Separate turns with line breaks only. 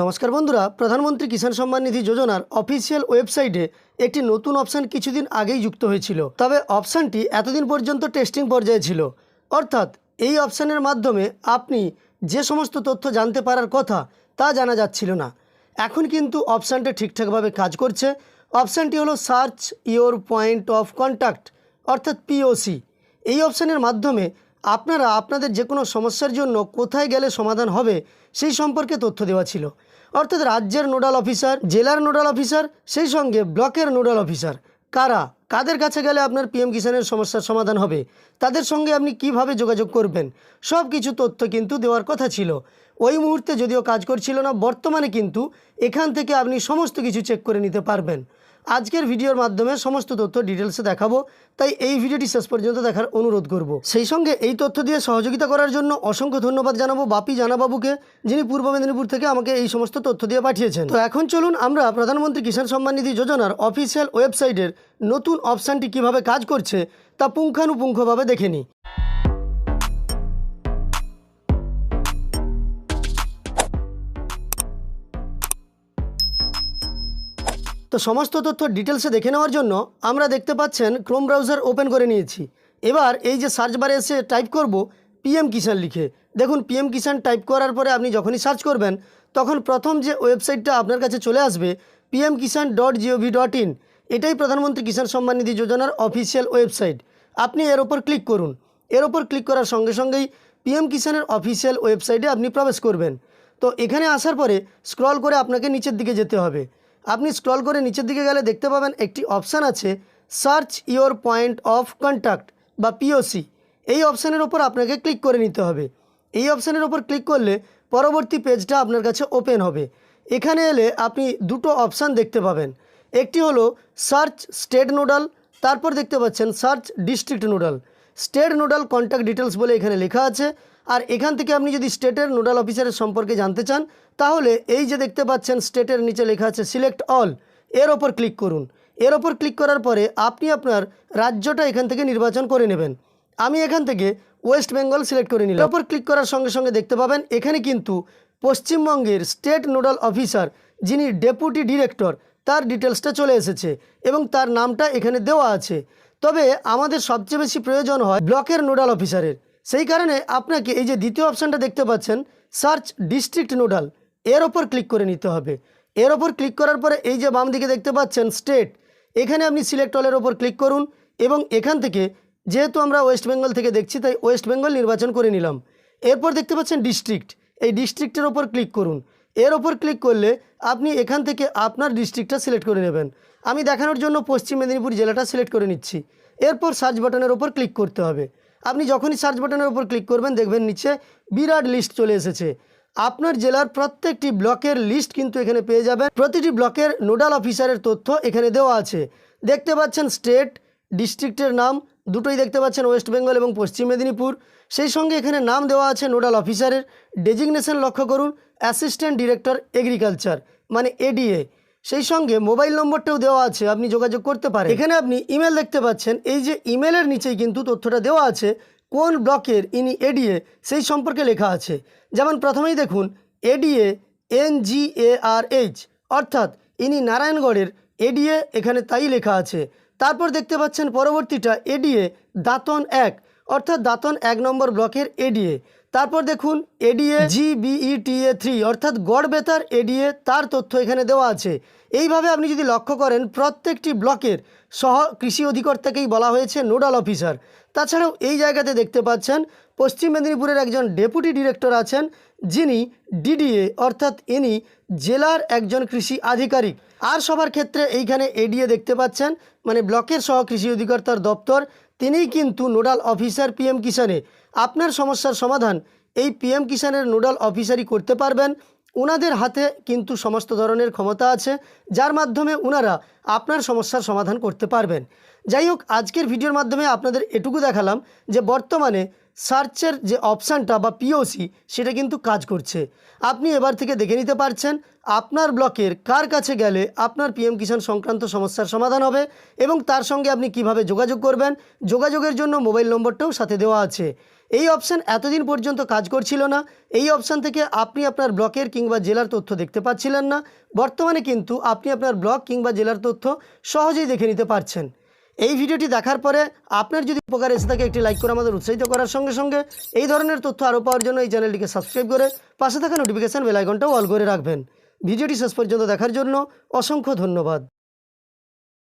নমস্কার বন্ধুরা, প্রধানমন্ত্রী কিষাণ সম্মান নিধি যোজনার অফিসিয়াল ওয়েবসাইটে একটি নতুন অপশান কিছুদিন আগেই যুক্ত হয়েছিল। তবে অপশানটি এতদিন পর্যন্ত টেস্টিং পর্যায়ে ছিল। অর্থাৎ এই অপশানের মাধ্যমে আপনি যে সমস্ত তথ্য জানতে পারার কথা তা জানা যাচ্ছিল না। এখন কিন্তু অপশানটা ঠিকঠাকভাবে কাজ করছে। অপশানটি হলো search your point of contact, অর্থাৎ পিওসি এই অপশানের মাধ্যমে আপনারা আপনাদের যে কোনো সমস্যার জন্য কোথায় গেলে সমাধান হবে সেই সম্পর্কে তথ্য দেওয়া ছিল। অর্থাৎ রাজ্যের নোডাল অফিসার, জেলার নোডাল অফিসার, সেই সঙ্গে ব্লকের নোডাল অফিসার। কারা? কাদের কাছে গেলে আপনার পিএম কিষাণের সমস্যার সমাধান হবে? তাদের সঙ্গে আপনি কীভাবে যোগাযোগ করবেন? সব কিছু তথ্য কিন্তু দেওয়ার কথা ছিল। ওই মুহূর্তে যদিও কাজ করছিল না, বর্তমানে কিন্তু এখান থেকে আপনি সমস্ত কিছু চেক করে নিতে পারবেন। আজকের ভিডিওর মাধ্যমে সমস্ত তথ্য ডিটেলসে দেখাবো, তাই এই ভিডিওটি শেষ পর্যন্ত দেখার অনুরোধ করব। সেই সঙ্গে এই তথ্য দিয়ে সহযোগিতা করার জন্য অসংখ্য ধন্যবাদ জানাব বাপি জানাবাবুকে, যিনি পূর্ব মেদিনীপুর থেকে আমাকে এই সমস্ত তথ্য দিয়ে পাঠিয়েছেন। তো এখন চলুন আমরা প্রধানমন্ত্রী কিষাণ সম্মান নিধি যোজনার অফিসিয়াল ওয়েবসাইটের নতুন অপশানটি কীভাবে কাজ করছে, তা পুঙ্খানুপুঙ্খভাবে দেখে নিই। তো সমস্ত তথ্য ডিটেলসে দেখে নেওয়ার জন্য আমরা দেখতে পাচ্ছেন ক্রোম ব্রাউজার ওপেন করে নিয়েছি। এবার এই যে সার্চ বারে এসে টাইপ করব পিএম কিষাণ লিখে। দেখুন পিএম কিষাণ টাইপ করার পরে আপনি যখনই সার্চ করবেন, তখন প্রথম যে ওয়েবসাইটটা আপনার কাছে চলে আসবে PM Kisan dot GOV dot in এটাই প্রধানমন্ত্রী কিষাণ সম্মান নিধি যোজনার অফিসিয়াল ওয়েবসাইট আপনি এর ওপর ক্লিক করুন। এর ওপর ক্লিক করার সঙ্গে সঙ্গেই পিএম কিষাণের অফিসিয়াল ওয়েবসাইটে আপনি প্রবেশ করবেন। তো এখানে আসার পরে স্ক্রল করে আপনাকে নিচের দিকে যেতে হবে। আপনি স্ক্রল করে নিচের দিকে গেলে দেখতে পাবেন একটি অপশান আছে search your point of contact বা পিওসি এই অপশানের ওপর আপনাকে ক্লিক করে নিতে হবে। এই অপশানের ওপর ক্লিক করলে পরবর্তী পেজটা আপনার কাছে ওপেন হবে। এখানে এলে আপনি দুটো অপশান দেখতে পাবেন। একটি হলো সার্চ স্টেট নোডাল তারপর দেখতে পাচ্ছেন search district nodal state nodal contact details বলে এখানে লেখা আছে। আর এখান থেকে আপনি যদি স্টেটের নোডাল অফিসারের সম্পর্কে জানতে চান, তাহলে এই যে দেখতে পাচ্ছেন স্টেটের নিচে লেখা আছে সিলেক্ট অল, এর ওপর ক্লিক করুন। এর ওপর ক্লিক করার পরে আপনি আপনার রাজ্যটা এখান থেকে নির্বাচন করে নেবেন। আমি এখান থেকে ওয়েস্ট বেঙ্গল সিলেক্ট করে নিলাম। ওপর ক্লিক করার সঙ্গে সঙ্গে দেখতে পাবেন, এখানে কিন্তু পশ্চিমবঙ্গের স্টেট নোডাল অফিসার, যিনি ডেপুটি ডিরেক্টর, তার ডিটেলসটা চলে এসেছে এবং তার নামটা এখানে দেওয়া আছে। তবে আমাদের সবচেয়ে বেশি প্রয়োজন হয় ব্লকের নোডাল অফিসারের। সেই কারণে আপনাকে এই যে দ্বিতীয় অপশানটা দেখতে পাচ্ছেন, সার্চ ডিস্ট্রিক্ট নোডাল, এর ওপর ক্লিক করে নিতে হবে। এর ওপর ক্লিক করার পরে এই যে বাম দিকে দেখতে পাচ্ছেন, স্টেট, এখানে আপনি সিলেক্ট অলের ওপর ক্লিক করুন এবং এখান থেকে, যেহেতু আমরা ওয়েস্ট বেঙ্গল থেকে দেখছি, তাই ওয়েস্ট বেঙ্গল নির্বাচন করে নিলাম। এরপর দেখতে পাচ্ছেন ডিস্ট্রিক্ট, এই ডিস্ট্রিক্টের ওপর ক্লিক করুন। এর ওপর ক্লিক করলে আপনি এখান থেকে আপনার ডিস্ট্রিক্টটা সিলেক্ট করে নেবেন। আমি দেখানোর জন্য পশ্চিম মেদিনীপুর জেলাটা সিলেক্ট করে নিচ্ছি। এরপর সার্চ বাটনের ওপর ক্লিক করতে হবে। আপনি যখনই সার্চ বাটনের উপর ক্লিক করবেন, দেখবেন নিচে বিরাট লিস্ট চলে এসেছে। আপনার জেলার প্রত্যেকটি ব্লকের লিস্ট কিন্তু এখানে পেয়ে যাবেন। প্রতিটি ব্লকের নোডাল অফিসারের তথ্য এখানে দেওয়া আছে। দেখতে পাচ্ছেন স্টেট ডিস্ট্রিক্টের নাম, দুটোই দেখতে পাচ্ছেন ওয়েস্ট বেঙ্গল এবং পশ্চিম মেদিনীপুর। সেই সঙ্গে এখানে নাম দেওয়া আছে নোডাল অফিসারের ডেজিগনেশন লক্ষ্য করুন অ্যাসিস্ট্যান্ট ডিরেক্টর এগ্রিকালচার মানে এডিএ সেই সঙ্গে মোবাইল নম্বরটাও দেওয়া আছে, আপনি যোগাযোগ করতে পারেন। এখানে আপনি ইমেল দেখতে পাচ্ছেন, এই যে ইমেলের নিচেই কিন্তু তথ্যটা দেওয়া আছে, কোন ব্লকের ইনি এডিএ, সেই সম্পর্কে লেখা আছে। যেমন প্রথমেই দেখুন, ADA, N G A R H, অর্থাৎ ইনি নারায়ণগড়ের এডিএ, এখানে তাই লেখা আছে। তারপর দেখতে পাচ্ছেন পরবর্তীটা, এডিএ দাঁতন এক, অর্থাৎ দাঁতন এক নম্বর ব্লকের এডিএ। তারপর দেখুন এডিএ জিবিইটিএ থ্রি অর্থাৎ গড়, বেতার এডিএ তার তথ্য এখানে দেওয়া আছে। এইভাবে আপনি যদি লক্ষ্য করেন, প্রত্যেকটি ব্লকের সহ কৃষি অধিকর্তাকেই বলা হয়েছে নোডাল অফিসার। তাছাড়াও এই জায়গাতে দেখতে পাচ্ছেন, পশ্চিম মেদিনীপুরের একজন ডেপুটি ডিরেক্টর আছেন, যিনি ডিডিএ অর্থাৎ ইনি জেলার একজন কৃষি আধিকারিক। আর সবার ক্ষেত্রে এইখানে এডিএ দেখতে পাচ্ছেন মানে ব্লকের সহ কৃষি অধিকর্তার দপ্তর তিনিই কিন্তু নোডাল অফিসার পিএম কিষানে আপনার সমস্যার সমাধান এই পিএম কিষানের নোডাল অফিসারই করতে পারবেন। ওনাদের হাতে কিন্তু সমস্ত ধরনের ক্ষমতা আছে, যার মাধ্যমে ওনারা আপনার সমস্যার সমাধান করতে পারবেন। যাই হোক, আজকের ভিডিওর মাধ্যমে আপনাদের এটুকু দেখালাম যে বর্তমানে সার্চের যে অপশানটা বা পিওসি সেটা কিন্তু কাজ করছে। আপনি এবার থেকে দেখে নিতে পারছেন আপনার ব্লকের কার কাছে গেলে আপনার পিএম কিষাণ সংক্রান্ত সমস্যার সমাধান হবে এবং তার সঙ্গে আপনি কীভাবে যোগাযোগ করবেন, যোগাযোগের জন্য মোবাইল নম্বরটাও সাথে দেওয়া আছে। এই অপশান এতদিন পর্যন্ত কাজ করছিল না, এই অপশান থেকে আপনি আপনার ব্লকের কিংবা জেলার তথ্য দেখতে পাচ্ছিলেন না, বর্তমানে কিন্তু আপনি আপনার ব্লক কিংবা জেলার তথ্য সহজেই দেখে নিতে পারছেন। এই ভিডিওটি দেখার পরে আপনার যদি উপকার এসে থাকে, একটি লাইক করে আমাদের উৎসাহিত করার সঙ্গে সঙ্গে এই ধরনের তথ্য আরও পাওয়ার জন্য এই চ্যানেলটিকে সাবস্ক্রাইব করে পাশে থাকা নোটিফিকেশান বেলাইকনটাও অল করে রাখবেন। ভিডিওটি শেষ পর্যন্ত দেখার জন্য অসংখ্য ধন্যবাদ।